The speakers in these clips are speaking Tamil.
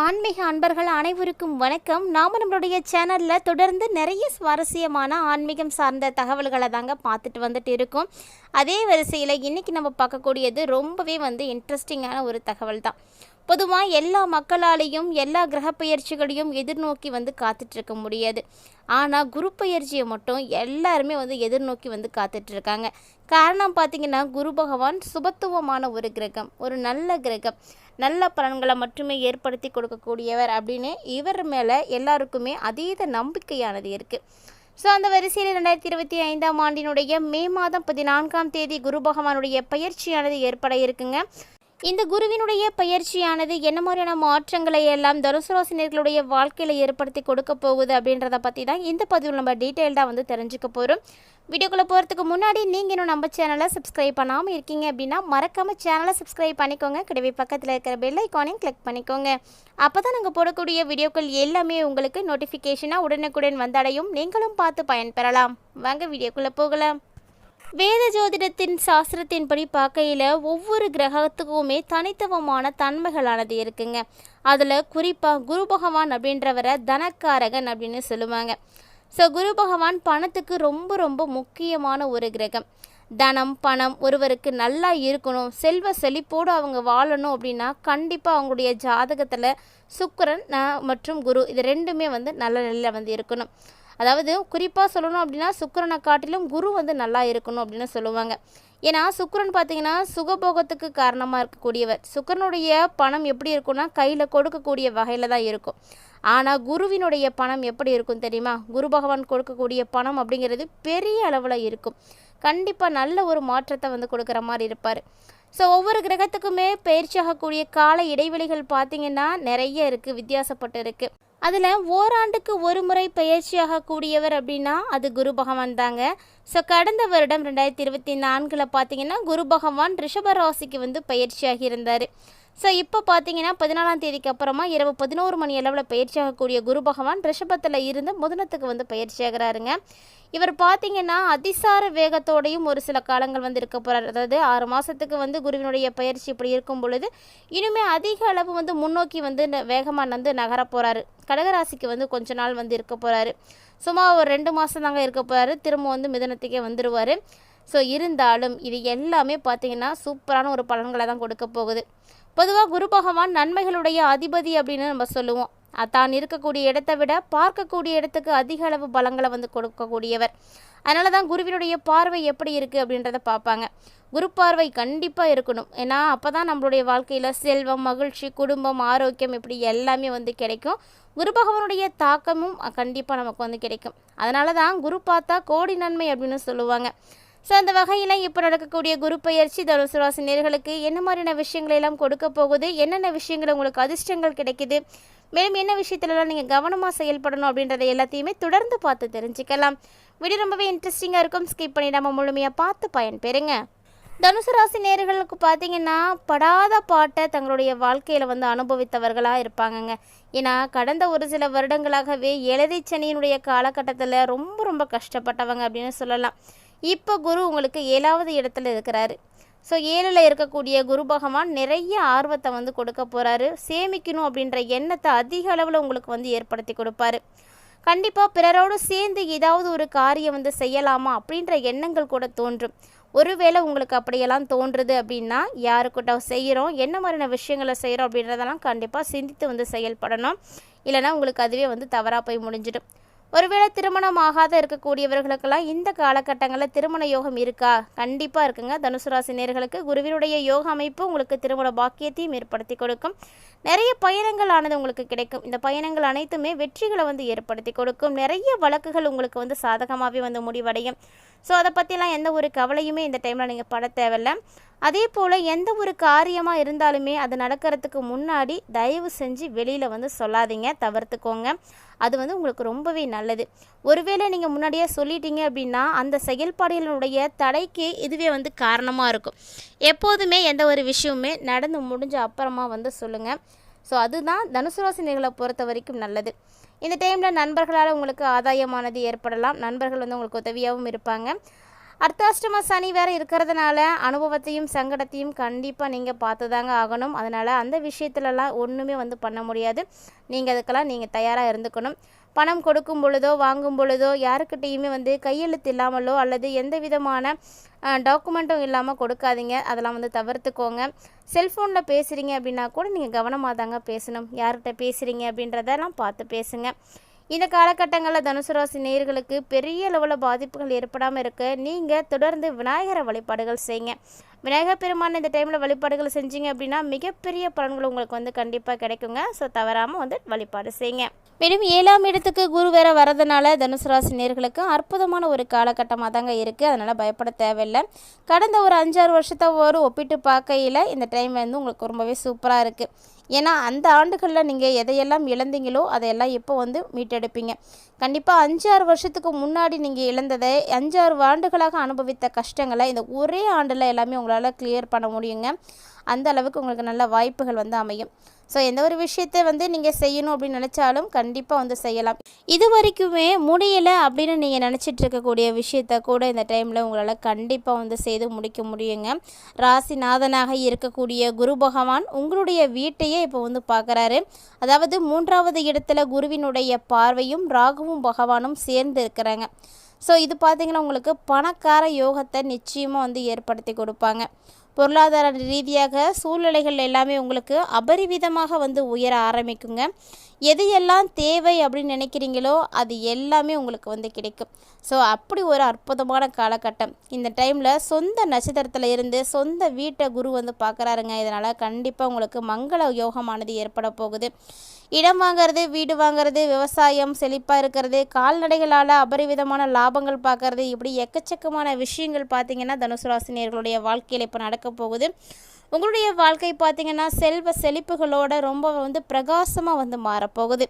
ஆன்மீக அன்பர்கள் அனைவருக்கும் வணக்கம். நாம் நம்மளுடைய சேனலில் தொடர்ந்து நிறைய சுவாரஸ்யமான ஆன்மீகம் சார்ந்த தகவல்களை தாங்க பார்த்துட்டு வந்துட்டு இருக்கோம். அதே வரிசையில் இன்றைக்கி நம்ம பார்க்கக்கூடியது ரொம்பவே வந்து இன்ட்ரெஸ்டிங்கான ஒரு தகவல் தான். பொதுவாக எல்லா மக்களாலேயும் எல்லா கிரக பயிற்சிகளையும் எதிர்நோக்கி வந்து காத்துட்ருக்க முடியாது. ஆனால் குரு பயிற்சியை மட்டும் எல்லாருமே வந்து எதிர்நோக்கி வந்து காத்துட்ருக்காங்க. காரணம் பார்த்திங்கன்னா குரு பகவான் சுபத்துவமான ஒரு கிரகம் ஒரு நல்ல கிரகம். நல்ல பலன்களை மட்டுமே ஏற்படுத்தி கொடுக்கக்கூடியவர் அப்படின்னு இவர் மேலே எல்லாருக்குமே அதீத நம்பிக்கையானது இருக்குது ஸோ அந்த வரிசையில் ரெண்டாயிரத்தி இருபத்தி ஐந்தாம் ஆண்டினுடைய மே மாதம் பதினான்காம் தேதி குரு பகவானுடைய பயிற்சியானது ஏற்பட இருக்குங்க. இந்த குருவினுடைய பயிற்சியானது என்ன மாதிரியான மாற்றங்களை எல்லாம் தனுசு ராசினியர்களுடைய வாழ்க்கையில் ஏற்படுத்தி கொடுக்க போகுது அப்படின்றத பற்றி தான் இந்த பதிவில் நம்ம டீட்டெயில்டாக வந்து தெரிஞ்சுக்க போகிறோம் வீடியோக்குள்ளே போகிறதுக்கு முன்னாடி நீங்கள் இன்னும் நம்ம சேனலை சப்ஸ்கிரைப் பண்ணாமல் இருக்கீங்க அப்படின்னா மறக்காமல் சேனலை சப்ஸ்கிரைப் பண்ணிக்கோங்க. கிடைவே பக்கத்தில் இருக்கிற பெல் ஐக்கானையும் கிளிக் பண்ணிக்கோங்க. அப்போ தான் நாங்கள் போடக்கூடிய வீடியோக்கள் எல்லாமே உங்களுக்கு நோட்டிஃபிகேஷனாக உடனுக்குடன் வந்தடையும். நீங்களும் பார்த்து பயன்பெறலாம். வாங்க வீடியோக்குள்ளே போகலாம். வேத ஜோதிடத்தின் சாஸ்திரத்தின்படி பார்க்கையில் ஒவ்வொரு கிரகத்துக்குமே தனித்துவமான தன்மைகளானது இருக்குங்க. அதில் குறிப்பாக குரு பகவான் அப்படின்றவரை தனக்காரகன் அப்படின்னு சொல்லுவாங்க. ஸோ குரு பகவான் பணத்துக்கு ரொம்ப ரொம்ப முக்கியமான ஒரு கிரகம். தனம் பணம் ஒருவருக்கு நல்லா இருக்கணும். செல்வ செழிப்போடு அவங்க வாழணும் அப்படின்னா கண்டிப்பாக அவங்களுடைய ஜாதகத்தில் சுக்கரன் மற்றும் குரு இது ரெண்டுமே வந்து நல்ல நிலையில் வந்து இருக்கணும். அதாவது குறிப்பாக சொல்லணும் அப்படின்னா சுக்கிரனை காட்டிலும் குரு வந்து நல்லா இருக்கணும் அப்படின்னு சொல்லுவாங்க. ஏன்னா சுக்கரன் பார்த்தீங்கன்னா சுகபோகத்துக்கு காரணமாக இருக்கக்கூடியவர். சுக்கிரனுடைய பணம் எப்படி இருக்கும்னா கையில் கொடுக்கக்கூடிய வகையில் தான் இருக்கும். ஆனால் குருவினுடைய பணம் எப்படி இருக்கும் தெரியுமா? குரு பகவான் கொடுக்கக்கூடிய பணம் அப்படிங்கிறது பெரிய அளவில் இருக்கும். கண்டிப்பாக நல்ல ஒரு மாற்றத்தை வந்து கொடுக்குற மாதிரி இருப்பார். ஸோ ஒவ்வொரு கிரகத்துக்குமே பயிற்சியாகக்கூடிய கால இடைவெளிகள் பார்த்தீங்கன்னா நிறைய இருக்குது வித்தியாசப்பட்டு இருக்குது அதில் ஓராண்டுக்கு ஒரு முறை பயிற்சியாக கூடியவர் அப்படின்னா அது குரு பகவான் தாங்க. ஸோ கடந்த வருடம் ரெண்டாயிரத்தி இருபத்தி நான்கில் பார்த்தீங்கன்னா குரு பகவான் ரிஷப ராசிக்கு வந்து பயிற்சியாகி இருந்தார். ஸோ இப்போ பார்த்தீங்கன்னா பதினாலாம் தேதிக்கு அப்புறமா இரவு பதினோரு மணி அளவில் பயிற்சியாகக்கூடிய குரு பகவான் ரிஷபத்தில் இருந்து முதனத்துக்கு வந்து பயிற்சியாகிறாருங்க இவர் பார்த்தீங்கன்னா அதிசார வேகத்தோடையும் ஒரு சில காலங்கள் வந்து இருக்க போகிறார் அதாவது ஆறு மாதத்துக்கு வந்து குருவினுடைய பயிற்சி இப்படி இருக்கும் பொழுது இனிமேல் அதிக அளவு வந்து முன்னோக்கி வந்து வேகமாக வந்து நகர போகிறாரு கடகராசிக்கு வந்து கொஞ்ச நாள் வந்து இருக்க போகிறாரு சும்மா ஒரு ரெண்டு மாதம் தாங்க இருக்க போகிறாரு திரும்ப வந்து மிதனத்துக்கே வந்துடுவார் ஸோ இருந்தாலும் இது எல்லாமே பார்த்தீங்கன்னா சூப்பரான ஒரு பலன்களை தான் கொடுக்க போகுது. பொதுவாக குரு பகவான் நன்மைகளுடைய அதிபதி அப்படின்னு நம்ம சொல்லுவோம். தான் இருக்கக்கூடிய இடத்தை விட பார்க்கக்கூடிய இடத்துக்கு அதிக அளவு பலங்களை வந்து கொடுக்கக்கூடியவர். அதனால தான் குருவினுடைய பார்வை எப்படி இருக்குது அப்படின்றத பார்ப்பாங்க. குரு பார்வை கண்டிப்பாக இருக்கணும். ஏன்னா அப்போ தான் நம்மளுடைய வாழ்க்கையில் செல்வம் மகிழ்ச்சி குடும்பம் ஆரோக்கியம் இப்படி எல்லாமே வந்து கிடைக்கும். குரு பகவானுடைய தாக்கமும் கண்டிப்பாக நமக்கு வந்து கிடைக்கும். அதனால தான் குரு பார்த்தா கோடி நன்மை அப்படின்னு சொல்லுவாங்க. ஸோ அந்த வகையில் இப்போ நடக்கக்கூடிய குரு பயிற்சி தனுசு ராசி நேர்களுக்கு என்ன மாதிரியான விஷயங்களை எல்லாம் கொடுக்க போகுது? என்னென்ன விஷயங்கள் உங்களுக்கு அதிர்ஷ்டங்கள் கிடைக்குது? மேலும் என்ன விஷயத்துலலாம் நீங்கள் கவனமாக செயல்படணும் அப்படின்றத எல்லாத்தையுமே தொடர்ந்து பார்த்து தெரிஞ்சுக்கலாம். வீடியோ ரொம்பவே இன்ட்ரெஸ்டிங்காக இருக்கும். ஸ்கிப் பண்ணிடாமல் முழுமையாக பார்த்து பயன்பெறுங்க. தனுசு ராசி நேர்களுக்கு பார்த்தீங்கன்னா படாத பாட்டை தங்களுடைய வாழ்க்கையில் வந்து அனுபவித்தவர்களாக இருப்பாங்கங்க. ஏன்னா கடந்த ஒரு சில வருடங்களாகவே எழுதி சனியினுடைய காலகட்டத்தில் ரொம்ப ரொம்ப கஷ்டப்பட்டவங்க அப்படின்னு சொல்லலாம். இப்போ குரு உங்களுக்கு ஏழாவது இடத்துல இருக்கிறாரு. ஸோ ஏழில் இருக்கக்கூடிய குரு பகவான் நிறைய ஆர்வத்தை வந்து கொடுக்க போகிறாரு சேமிக்கணும் அப்படின்ற எண்ணத்தை அதிக அளவில் உங்களுக்கு வந்து ஏற்படுத்தி கொடுப்பாரு. கண்டிப்பாக பிறரோடு சேர்ந்து ஏதாவது ஒரு காரியம் வந்து செய்யலாமா அப்படின்ற எண்ணங்கள் கூட தோன்றும். ஒருவேளை உங்களுக்கு அப்படியெல்லாம் தோன்றுது அப்படின்னா யாருக்கிட்ட செய்கிறோம் என்ன மாதிரியான விஷயங்களை செய்கிறோம் அப்படின்றதெல்லாம் கண்டிப்பாக சிந்தித்து வந்து செயல்படணும். இல்லைன்னா உங்களுக்கு அதுவே வந்து தவறாக போய் முடிஞ்சிடும். ஒருவேளை திருமணம் ஆகாத இருக்கக்கூடியவர்களுக்கெல்லாம் இந்த காலகட்டங்களில் திருமண யோகம் இருக்கா? கண்டிப்பாக இருக்குங்க. தனுசு ராசி நேர்களுக்கு குருவினுடைய யோக அமைப்பு உங்களுக்கு திருமண பாக்கியத்தையும் ஏற்படுத்தி கொடுக்கும். நிறைய பயணங்கள் ஆனது உங்களுக்கு கிடைக்கும். இந்த பயணங்கள் அனைத்துமே வெற்றிகளை வந்து ஏற்படுத்தி கொடுக்கும். நிறைய வழக்குகள் உங்களுக்கு வந்து சாதகமாகவே வந்து முடிவடையும். ஸோ அதை பற்றிலாம் எந்த ஒரு கவலையுமே இந்த டைமில் நீங்கள் பட தேவையில்ல. அதே போல் எந்த ஒரு காரியமாக இருந்தாலுமே அது நடக்கிறதுக்கு முன்னாடி தயவு செஞ்சு வெளியில் வந்து சொல்லாதீங்க தவிர்த்துக்கோங்க. அது வந்து உங்களுக்கு ரொம்பவே நல்லது. ஒருவேளை நீங்கள் முன்னாடியே சொல்லிட்டீங்க அப்படின்னா அந்த செயல்பாடுகளுடைய தடைக்கு இதுவே வந்து காரணமாக இருக்கும். எப்போதுமே எந்த ஒரு விஷயமுமே நடந்து முடிஞ்ச அப்புறமா வந்து சொல்லுங்கள் ஸோ அதுதான் தனுசு ராசி நேர்களை பொறுத்த வரைக்கும் நல்லது. இந்த டைமில் நண்பர்களால் உங்களுக்கு ஆதாயமானது ஏற்படலாம். நண்பர்கள் வந்து உங்களுக்கு உதவியாகவும் இருப்பாங்க. அர்த்தாஷ்டம சனி வேறு இருக்கிறதுனால அனுபவத்தையும் சங்கடத்தையும் கண்டிப்பாக நீங்கள் பார்த்து தாங்க ஆகணும். அதனால் அந்த விஷயத்துலலாம் ஒன்றுமே வந்து பண்ண முடியாது. நீங்கள் அதுக்கெல்லாம் நீங்கள் தயாராக இருந்துக்கணும். பணம் கொடுக்கும் பொழுதோ வாங்கும் பொழுதோ யாருக்கிட்டேயுமே வந்து கையெழுத்து இல்லாமலோ அல்லது எந்த விதமான டாக்குமெண்ட்டும் இல்லாமல் கொடுக்காதீங்க. அதெல்லாம் வந்து தவிர்த்துக்கோங்க. செல்ஃபோனில் பேசுகிறீங்க அப்படின்னா கூட நீங்கள் கவனமாக தாங்க பேசணும். யார்கிட்ட பேசுகிறீங்க அப்படின்றதெல்லாம் பார்த்து பேசுங்க. இந்த காலகட்டங்களில் தனுசு ராசி பெரிய அளவில் பாதிப்புகள் ஏற்படாமல் இருக்க நீங்கள் தொடர்ந்து விநாயகரை வழிபாடுகள் செய்யுங்க விநாயகர் பெருமான் இந்த டைமில் வழிபாடுகள் செஞ்சீங்க அப்படின்னா மிகப்பெரிய பலன்கள் உங்களுக்கு வந்து கண்டிப்பாக கிடைக்குங்க. ஸோ தவறாமல் வந்து வழிபாடு செய்யுங்க. மேலும் ஏழாம் இடத்துக்கு குரு வேற வரதுனால தனுசு ராசி நேர்களுக்கு அற்புதமான ஒரு காலகட்டமாக தாங்க இருக்குது அதனால் பயப்பட தேவையில்லை. கடந்த ஒரு அஞ்சாறு வருஷத்தை ஒரு ஒப்பிட்டு பார்க்கையில் இந்த டைம் வந்து உங்களுக்கு ரொம்பவே சூப்பராக இருக்குது ஏன்னா அந்த ஆண்டுகளில் நீங்கள் எதையெல்லாம் இழந்தீங்களோ அதையெல்லாம் இப்போ வந்து மீட்டெடுப்பீங்க. கண்டிப்பாக அஞ்சாறு வருஷத்துக்கு முன்னாடி நீங்கள் இழந்ததை அஞ்சாறு ஆண்டுகளாக அனுபவித்த கஷ்டங்களை இந்த ஒரே ஆண்டில் எல்லாமே உங்களால் கிளியர் பண்ண முடியுங்க. அந்த அளவுக்கு உங்களுக்கு நல்ல வாய்ப்புகள் வந்து அமையும். ஸோ எந்த ஒரு விஷயத்தை வந்து நீங்கள் செய்யணும் அப்படின்னு நினச்சாலும் கண்டிப்பாக வந்து செய்யலாம். இது வரைக்குமே முடியலை அப்படின்னு நீங்கள் நினச்சிட்டு இருக்கக்கூடிய விஷயத்த கூட இந்த டைமில் உங்களால் கண்டிப்பாக வந்து செய்து முடிக்க முடியுங்க. ராசிநாதனாக இருக்கக்கூடிய குரு பகவான் உங்களுடைய வீட்டையே இப்போ வந்து பார்க்குறாரு அதாவது மூன்றாவது இடத்துல குருவினுடைய பார்வையும் ராகுவும் பகவானும் சேர்ந்து இருக்கிறாங்க. ஸோ இது பார்த்திங்கன்னா உங்களுக்கு பணக்கார யோகத்தை நிச்சயமாக வந்து ஏற்படுத்தி கொடுப்பாங்க. பொருளாதார ரீதியாக சூழ்நிலைகள் எல்லாமே உங்களுக்கு அபரிவிதமாக வந்து உயர ஆரம்பிக்குங்க. எது எல்லாம் தேவை அப்படின்னு நினைக்கிறீங்களோ அது எல்லாமே உங்களுக்கு வந்து கிடைக்கும். ஸோ அப்படி ஒரு அற்புதமான காலகட்டம். இந்த டைமில் சொந்த நட்சத்திரத்தில் இருந்து சொந்த வீட்டை குரு வந்து பார்க்குறாருங்க. இதனால் கண்டிப்பாக உங்களுக்கு மங்கள யோகமானது ஏற்பட போகுது. இடம் வாங்கிறது வீடு வாங்கிறது விவசாயம் செழிப்பாக இருக்கிறது கால்நடைகளால் அபரிவிதமான லாபங்கள் பார்க்கறது இப்படி எக்கச்சக்கமான விஷயங்கள் பார்த்தீங்கன்னா தனுசு ராசினியர்களுடைய வாழ்க்கையில் இப்போ நடக்க போகுது. உங்களுடைய வாழ்க்கை பார்த்திங்கன்னா செல்வ செழிப்புகளோட ரொம்ப வந்து பிரகாசமாக வந்து மாறப்போகுது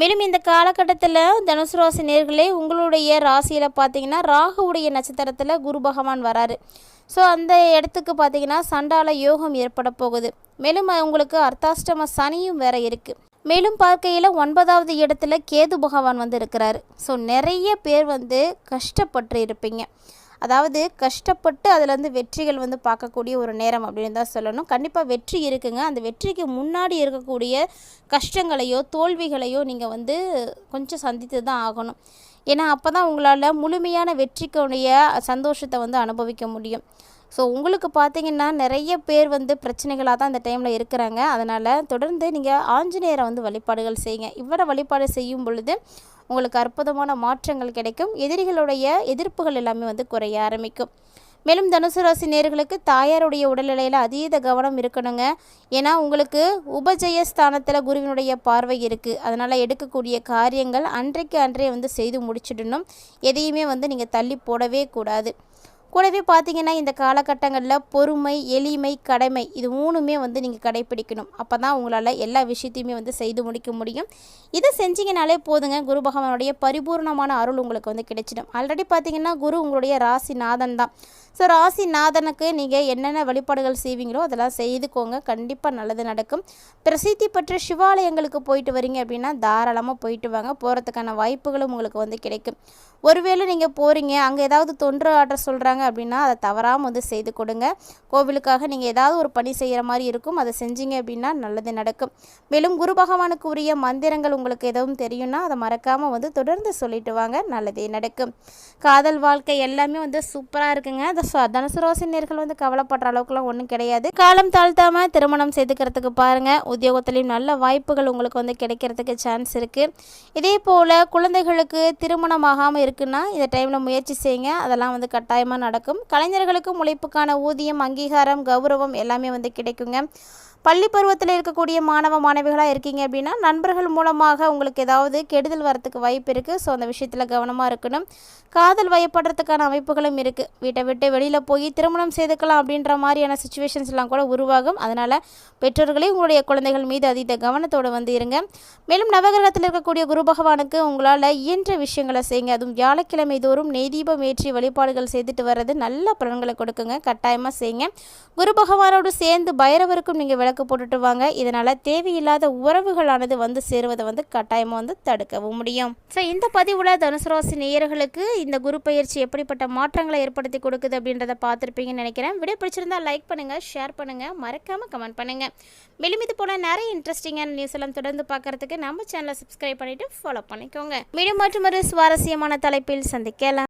மேலும் இந்த காலகட்டத்தில் தனுசு ராசி நேர்களே உங்களுடைய ராசியில் பார்த்தீங்கன்னா ராகுவுடைய நட்சத்திரத்தில் குரு பகவான் வராரு. ஸோ அந்த இடத்துக்கு பார்த்தீங்கன்னா சண்டால யோகம் ஏற்பட போகுது. மேலும் உங்களுக்கு அர்த்தாஷ்டம சனியும் வேற இருக்குது மேலும் பார்க்கையில் ஒன்பதாவது இடத்துல கேது பகவான் வந்து இருக்கிறாரு. ஸோ நிறைய பேர் வந்து கஷ்டப்பட்டு இருப்பீங்க. அதாவது கஷ்டப்பட்டு அதுலேருந்து வெற்றிகள் வந்து பார்க்கக்கூடிய ஒரு நேரம் அப்படின்னு தான் சொல்லணும். கண்டிப்பாக வெற்றி இருக்குங்க. அந்த வெற்றிக்கு முன்னாடி இருக்கக்கூடிய கஷ்டங்களையோ தோல்விகளையோ நீங்கள் வந்து கொஞ்சம் சந்தித்து தான் ஆகணும். ஏன்னா அப்போ தான் உங்களால் முழுமையான வெற்றிக்குடைய சந்தோஷத்தை வந்து அனுபவிக்க முடியும். ஸோ உங்களுக்கு பார்த்தீங்கன்னா நிறைய பேர் வந்து பிரச்சனைகளாக தான் இந்த டைமில் இருக்கிறாங்க. அதனால் தொடர்ந்து நீங்கள் ஆஞ்சநேயரை வந்து வழிபாடுகள் செய்யுங்க. இவரை வழிபாடு செய்யும் பொழுது உங்களுக்கு அற்புதமான மாற்றங்கள் கிடைக்கும். எதிரிகளுடைய எதிர்ப்புகள் எல்லாமே வந்து குறைய ஆரம்பிக்கும். மேலும் தனுசு ராசி நேர்களுக்கு தாயாருடைய உடல்நிலையில் அதீத கவனம் இருக்கணுங்க. ஏன்னா உங்களுக்கு உபஜயஸ்தானத்தில் குருவினுடைய பார்வை இருக்குது அதனால் எடுக்கக்கூடிய காரியங்கள் அன்றைக்கு அன்றே வந்து செய்து முடிச்சிடணும். எதையுமே வந்து நீங்கள் தள்ளி போடவே கூடாது. கூடவே பார்த்தீங்கன்னா இந்த காலகட்டங்களில் பொறுமை எளிமை கடமை இது மூணுமே வந்து நீங்கள் கடைப்பிடிக்கணும். அப்போ தான் உங்களால் எல்லா விஷயத்தையுமே வந்து செய்து முடிக்க முடியும். இதை செஞ்சிங்கனாலே போதுங்க. குரு பகவானுடைய பரிபூர்ணமான அருள் உங்களுக்கு வந்து கிடைச்சிடும். ஆல்ரெடி பார்த்தீங்கன்னா குரு உங்களுடைய ராசி நாதன் தான். ஸோ ராசி நாதனுக்கு நீங்கள் என்னென்ன வழிபாடுகள் செய்வீங்களோ அதெல்லாம் செய்துக்கோங்க. கண்டிப்பாக நல்லது நடக்கும். பிரசித்தி பெற்ற சிவாலயங்களுக்கு போயிட்டு வரீங்க அப்படின்னா தாராளமாக போயிட்டு வாங்க. போகிறதுக்கான வாய்ப்புகளும் உங்களுக்கு வந்து கிடைக்கும். ஒருவேளை நீங்கள் போகிறீங்க அங்கே ஏதாவது தொன்று ஆற்ற சொல்கிறாங்க அப்படின்னா அதை தவறாமல் வந்து செய்து கொடுங்க. கோவிலுக்காக நீங்கள் ஏதாவது ஒரு பணி செய்கிற மாதிரி இருக்கும். அதை செஞ்சீங்க அப்படின்னா நல்லது நடக்கும். மேலும் குரு பகவானுக்கு உரிய மந்திரங்கள் உங்களுக்கு எதுவும் தெரியும்னா அதை மறக்காமல் வந்து தொடர்ந்து சொல்லிட்டு வாங்க. நல்லதே நடக்கும். காதல் வாழ்க்கை எல்லாமே வந்து சூப்பராக இருக்குங்க. அதை தனுசு ரோசினியர்கள் வந்து கவலைப்படுற அளவுக்குலாம் ஒன்றும் கிடையாது. காலம் தாழ்த்தாமல் திருமணம் செய்துக்கிறதுக்கு பாருங்கள் உத்தியோகத்துலேயும் நல்ல வாய்ப்புகள் உங்களுக்கு வந்து கிடைக்கிறதுக்கு சான்ஸ் இருக்குது இதே போல் குழந்தைகளுக்கு திருமணம் ஆகாமல் இருக்குன்னா இந்த டைமில் முயற்சி செய்யுங்க. அதெல்லாம் வந்து கட்டாயமாக நடக்கும். கலைஞர்களுக்கும் உழைப்புக்கான ஊதியம் அங்கீகாரம் கௌரவம் எல்லாமே வந்து கிடைக்குங்க. பள்ளி பருவத்தில் இருக்கக்கூடிய மாணவ மாணவிகளாக இருக்கீங்க அப்படின்னா நண்பர்கள் மூலமாக உங்களுக்கு ஏதாவது கெடுதல் வரத்துக்கு வாய்ப்பு இருக்குது ஸோ அந்த விஷயத்தில் கவனமாக இருக்கணும். காதல் வயப்படுறதுக்கான அமைப்புகளும் இருக்குது வீட்டை விட்டு வெளியில் போய் திருமணம் செய்துக்கலாம் அப்படின்ற மாதிரியான சுச்சுவேஷன்ஸ்லாம் கூட உருவாகும். அதனால் பெற்றோர்களே உங்களுடைய குழந்தைகள் மீது அதீத கவனத்தோடு வந்து இருங்க. மேலும் நவகிரகத்தில் இருக்கக்கூடிய குரு பகவானுக்கு உங்களால் இயன்ற விஷயங்களை செய்யுங்க. அதுவும் வியாழக்கிழமை தோறும் நெய் தீபம் ஏற்றி வழிபாடுகள் செய்துட்டு வர்றது நல்ல பலன்களை கொடுக்குங்க. கட்டாயமாக செய்யுங்க. குரு பகவானோடு சேர்ந்து பைரவருக்கும் நீங்கள் விளக்கு கணக்கு போட்டுட்டு வாங்க. இதனால் தேவையில்லாத உறவுகளானது வந்து சேருவதை வந்து கட்டாயமாக வந்து தடுக்கவும் முடியும். ஸோ இந்த பதிவில் தனுசு ராசி நேயர்களுக்கு இந்த குரு பயிற்சி எப்படிப்பட்ட மாற்றங்களை ஏற்படுத்தி கொடுக்குது அப்படின்றத பார்த்துருப்பீங்கன்னு நினைக்கிறேன். வீடியோ பிடிச்சிருந்தா லைக் பண்ணுங்கள் ஷேர் பண்ணுங்கள் மறக்காமல் கமெண்ட் பண்ணுங்கள் மேலும் இது போல நிறைய இன்ட்ரெஸ்டிங்கான நியூஸ் எல்லாம் தொடர்ந்து பார்க்கறதுக்கு நம்ம சேனலை சப்ஸ்கிரைப் பண்ணிவிட்டு ஃபாலோ பண்ணிக்கோங்க. மீண்டும் மற்றும் ஒரு சுவாரஸ்யமான தலைப்பில் சந்திக்கலாம்.